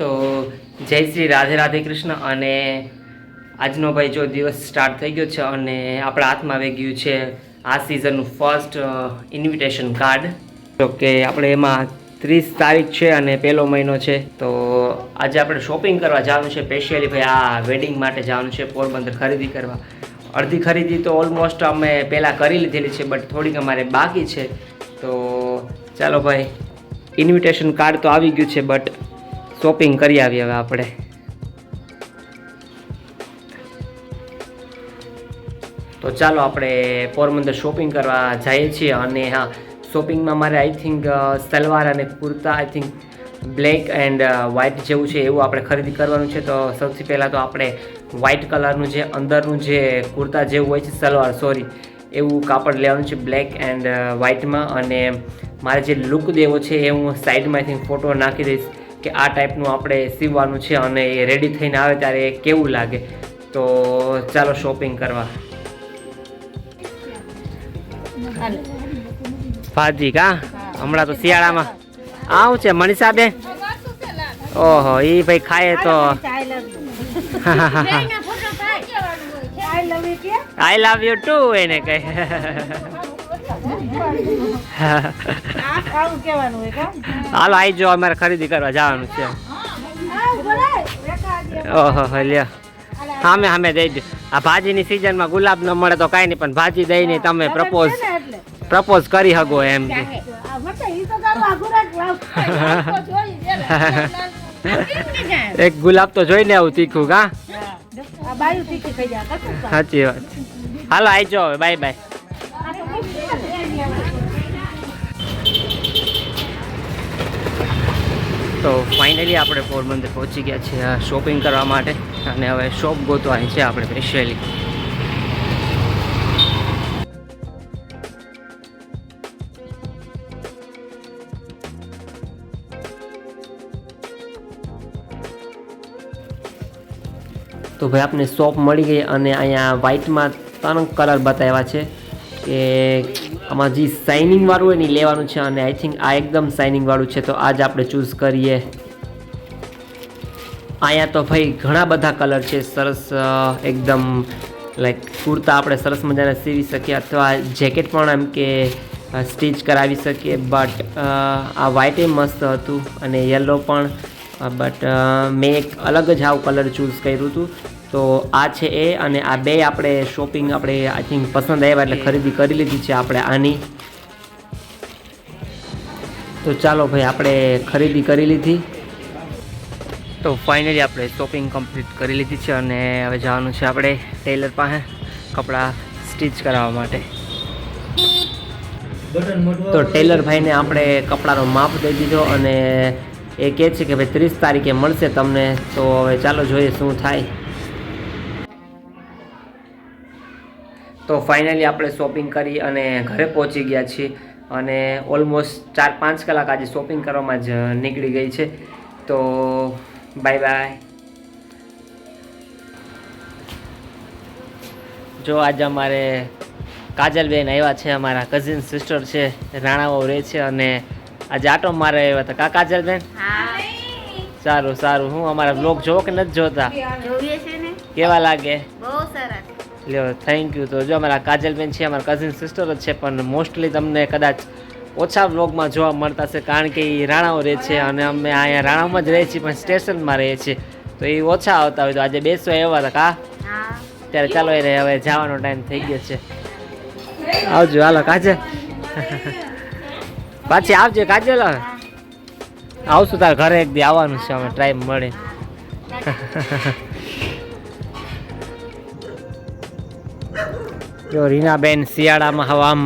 તો જય શ્રી રાધે રાધે કૃષ્ણ અને આજનો ભાઈ જો દિવસ સ્ટાર્ટ થઈ ગયો છે અને આપણા હાથમાં આવી ગયું છે આ સિઝનનું ફર્સ્ટ ઇન્વિટેશન કાર્ડ તો કે આપણે એમાં ત્રીસ તારીખ છે અને પહેલો મહિનો છે, તો આજે આપણે શોપિંગ કરવા જવાનું છે. સ્પેશિયલી ભાઈ આ વેડિંગ માટે જવાનું છે, પોરબંદર ખરીદી કરવા. અડધી ખરીદી તો ઓલમોસ્ટ અમે પહેલાં કરી લીધેલી છે બટ થોડીક અમારે બાકી છે. તો ચાલો ભાઈ ઇન્વિટેશન કાર્ડ તો આવી ગયું છે બટ શોપિંગ કરી આવીએ હવે આપણે. તો ચાલો આપણે પોરબંદર શોપિંગ કરવા જઈએ છીએ અને હા શોપિંગમાં મારે આઈ થિંક સલવાર અને kurta I think black and white જેવું છે એવું આપણે ખરીદી કરવાનું છે. તો સૌથી પહેલાં તો આપણે વ્હાઇટ કલરનું જે, અંદરનું જે કુર્તા જેવું હોય છે, સલવાર સોરી એવું કાપડ લેવાનું છે બ્લેક એન્ડ વ્હાઇટમાં અને મારે જે લુક દેવો છે એ હું સાઈડમાં આઈ થિંક ફોટો નાખી દઈશ. કે આ ટાઈપનું આપણે સીવવાનું છે અને એ રેડી થઈને આવે ત્યારે એ કેવું લાગે? તો ચાલો શોપિંગ કરવા. ભાજી કા? હમણાં તો શિયાળામાં. આવું છે મનીષા બેન ઓહો એ ભાઈ ખાય તો. આઈ લવ યુ ટુ એને કહે. હાલો આવી જો અમારે ખરીદી કરવા જવાનું છે. ઓહો લ્યા. સામે સામે દઈ દે. આ ભાજીની સિઝનમાં ગુલાબ ન મળે તો કાંઈ નહીં પણ ભાજી દઈ નહીં તમે પ્રપોઝ પ્રપોઝ કરી શકો એમ એક ગુલાબ તો જોઈને આવું તીખું કા સાચી વાત. હાલો આવી જાઓ હવે. Bye bye. તો ફાઇનલી આપણે પોરબંદર પહોંચી ગયા છીએ શોપિંગ કરવા માટે અને હવે શોપ ગોતવાની છે આપણે સ્પેશિયલી તો ભાઈ આપને શોપ મળી ગઈ અને અહીંયા વ્હાઇટમાં ત્રણ કલર બતાવ્યા છે. કે આમાં જે શાઇનિંગ વાળું હોય ને લેવાનું છે અને આઈ થિંક આ એકદમ શાઇનિંગવાળું છે. તો આજ આપણે ચૂઝ કરીએ. અહીંયા તો ભાઈ ઘણા બધા કલર છે. સરસ એકદમ લાઈક કુર્તા આપણે સરસ મજાના સીવી શકીએ અથવા જેકેટ પણ એમ કે સ્ટીચ કરાવી શકીએ. બટ આ વ્હાઇટે મસ્ત હતું અને યલો પણ. બટ મેં એક અલગ જ આવું કલર ચૂઝ કર્યું હતું. તો આ છે એ અને આ બે આપણે શોપિંગ આપણે આઈ થિંક પસંદ આવ્યા એટલે ખરીદી કરી લીધી છે આપણે આની. તો ચાલો ભાઈ, આપણે ખરીદી કરી લીધી. તો ફાઇનલી આપણે શોપિંગ કમ્પ્લીટ કરી લીધી છે અને હવે જવાનું છે આપણે ટેલર પાસે કપડાં સ્ટિચ કરાવવા માટે. તો ટેલર ભાઈને આપણે કપડાનો માપ દઈ દીધો અને એ કહે છે કે ભાઈ, ત્રીસ તારીખે મળશે તમને. તો હવે ચાલો જોઈએ શું થાય. તો ફાઇનલી આપણે શોપિંગ કરી અને ઘરે પહોંચી ગયા છીએ અને ઓલમોસ્ટ ચાર પાંચ કલાક આજે શોપિંગ કરવામાં જ નીકળી ગઈ છે. તો બાય બાય જો આજે અમારે કાજલબેન આવ્યા છે અમારા કઝિન સિસ્ટર છે રાણાઓ રહે છે અને આજે આટો મારે આવ્યા હતા. કા કાજલબેન? સારું સારું. હું અમારા બ્લોગ જોવો કે નથી જોતા? કેવા લાગે? બહુ સરસ. લ્યો થેન્ક યુ તો જો અમારા કાજલબેન છે અમારા કઝિન સિસ્ટર જ છે પણ મોસ્ટલી તમને કદાચ ઓછા બ્લોગમાં જોવા મળતા છે કારણ કે એ રાણાઓ રહે છે અને અમે અહીંયા રાણામાં જ રહીએ છીએ પણ સ્ટેશનમાં રહીએ છીએ. તો એ ઓછા આવતા હોય તો આજે બેસવા એવા હતા કા? હા. ત્યારે ચાલો એ રે હવે જવાનો ટાઈમ થઈ ગયો છે. આવજો હાલો કાજલ. પાછી આવજો કાજલ. હવે આવશું તાર ઘરે એક દી આવવાનું છે અમે ટાઈમ મળે જો રીનાબેન શિયાળામાં હવે આમ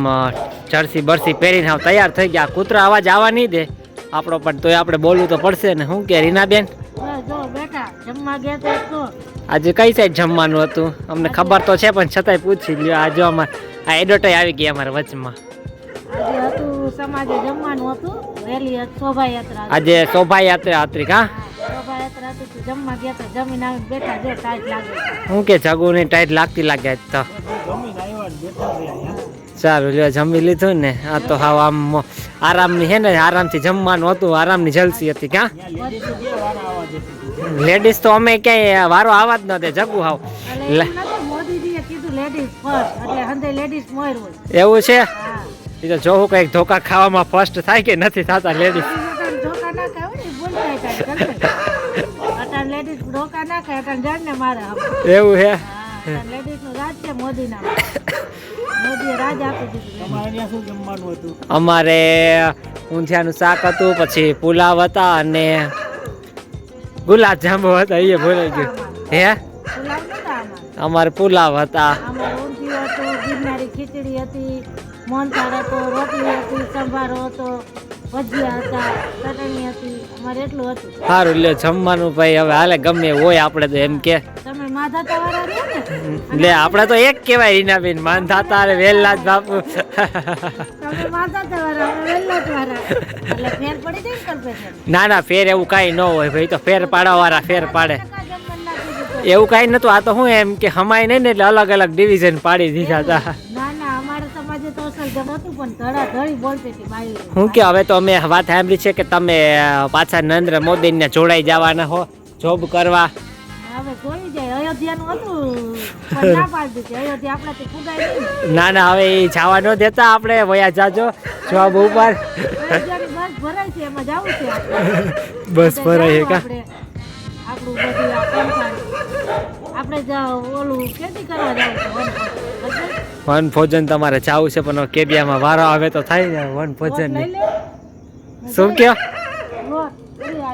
જર્સી બરસી પહેરીને હવે તૈયાર થઈ ગયા. કૂતરા અવાજ આવવા નહીં દે. આપણો પણ તોય આપણે બોલવું તો પડશે ને. શું કે રીનાબેન? આજે કઈ સાઈડ જમવાનું હતું? અમને ખબર તો છે પણ છતાંય પૂછી લ્યો. આજે અમારે આ એડવર્ટાઈ આવી ગઈ અમારા વચમાં. આજે શોભાયાત્રા હતી. હા શોભાયાત્રા હતી કા? શોભાયાત્રા હતી. તો જમવા ગયા તો. બેઠા જો ટાઈટ લાગે. હું કે જગુની ટાઈટ લાગતી લાગે તો. સારું લ્યો જમી લીધું ને. આ તો હાવ આમ આરામની હે ને આરામથી જમવાનું હતું આરામની જલસી હતી ક્યાં? લેડીઝ તો અમે ક્યાંય વારો આવા જ નતે જગું હાવ. એવું છે? હા. એ તો જોવું કંઈક ધોકા ખાવામાં ફર્સ્ટ થાય કે નથી થતા લેડીઝ. એવું હે હા અટાણ લેડીઝનું રાજ છે મોદીના મોદીએ રાજ આપી દીધું અમારે ઊંધિયાનું શાક હતું પછી પુલાવ હતા અને ગુલાબ જાંબુ હતા એ ભૂલાઈ ગયું. હે? અમારે. પુલાવ હતા. આમાં ઊંધિયું હતું ગિરનારી ખીચડી હતી મોહનથાળ હતો રોટલી હતી સંભારો હતો ભજીયા હતા ચટણી હતી. અમારે એટલું હતું. સારું લ્યો જમવાનું ભાઈ હવે હાલે ગમે હોય આપણે તો એમ કે. લે આપણે તો એક કહેવાય રીનાબેન માનધાતા અરે વેલા જ બાપુ. ને ના ફેર એવું કાંઈ ન હોય ભાઈ તો ફેર પાડવા વાળા ફેર પાડે. એવું કાંઈ નતું આ તો શું એમ કે હમાય નહીં ને એટલે અલગ અલગ ડિવિઝન પાડી દીધા હતા. હું કે હવે તો અમે વાત સાંભળી છે કે તમે પાછા નરેન્દ્ર મોદીને જોડાઈ જવાના હો. જોબ કરવા. ના ના હવે એ જવા ન દેતા આપણે વયા જાજો જવાબ ઉપર. બસ ભરાય છે કા. વન ભોજન તમારે જાવું છે પણ કેબિયામાં વારો આવે તો થાય ને વન ભોજન. શું કયો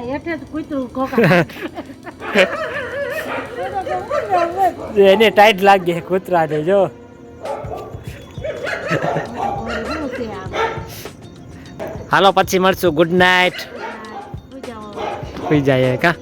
હેઠે કૂતરું. એને ટાઈટ લાગી કૂતરાને જો. હાલો પછી મળશું. ગુડ નાઇટ સુઈ જાય કા?